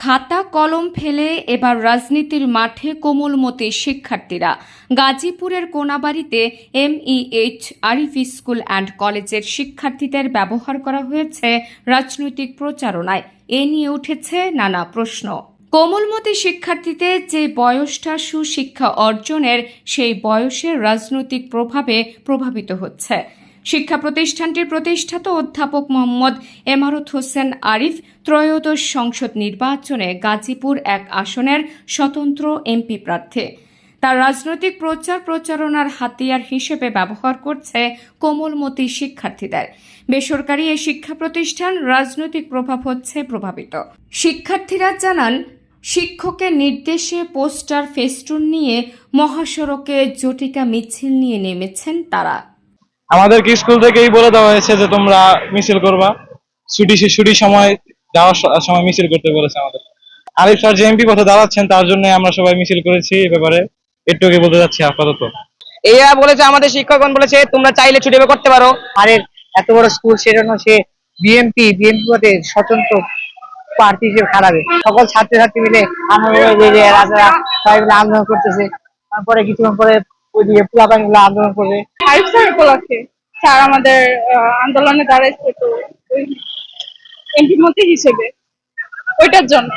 খাতা কলম ফেলে এবার রাজনীতির মাঠে কোমলমতি শিক্ষার্থীরা। গাজীপুরের কোনাবাড়িতে এমইএইচ আরিফ স্কুল অ্যান্ড কলেজের শিক্ষার্থীদের ব্যবহার করা হয়েছে রাজনৈতিক প্রচারণায়। এ নিয়ে উঠেছে নানা প্রশ্ন। কোমলমতি শিক্ষার্থীদের যে বয়সটা সুশিক্ষা অর্জনের সেই বয়সের রাজনৈতিক প্রভাবে প্রভাবিত হচ্ছে। শিক্ষা প্রতিষ্ঠানটির প্রতিষ্ঠাতা অধ্যাপক মোহাম্মদ এমারত হোসেন আরিফ ত্রয়োদশ সংসদ নির্বাচনে গাজীপুর এক আসনের স্বতন্ত্র এমপি প্রার্থী। তার রাজনৈতিক প্রচার প্রচারণার হাতিয়ার হিসেবে ব্যবহার করছে কোমলমতি শিক্ষার্থীদের। বেসরকারি এই শিক্ষা প্রতিষ্ঠান রাজনৈতিক প্রভাব হচ্ছে প্রভাবিত। শিক্ষার্থীরা জানান, শিক্ষকের নির্দেশে পোস্টার, ফেস্টুন নিয়ে মহাসড়কে জটিকা মিছিল নিয়ে নেমেছেন তারা। আমাদেরকে স্কুল থেকেই বলে দেওয়া হয়েছে যে তোমরা মিছিল করবা। ছুটি ছুটির সময় যাওয়ার সময় মিছিল করতে বলেছে আমাদের। আরিফ স্যার যে এমপি পথে দাঁড়াচ্ছেন তার জন্য আমরা সবাই মিছিল করেছি এ ব্যাপারে। একটুকে বলতে যাচ্ছি আপাতত। এরা বলেছে আমাদের শিক্ষকগণ বলেছে তোমরা চাইলে ছুটি বের করতে পারো। আর এত বড় স্কুল সেজন্য সে বিএমপি বিএমপি পদে স্বতন্ত্র প্রার্থী হিসেবে খারাবে সকল ছাত্রছাত্রী মিলে আনন্দ রাজারা সবাই মিলে আন্দোলন করতেছে। তারপরে কিছুক্ষণ পরে ওইদিকে পোলাপানগুলো আন্দোলন করবে। স্যার আমাদের আন্দোলনে দাঁড়াইছে তো ওই এমপি মন্ত্রী হিসেবে। ওইটার জন্য।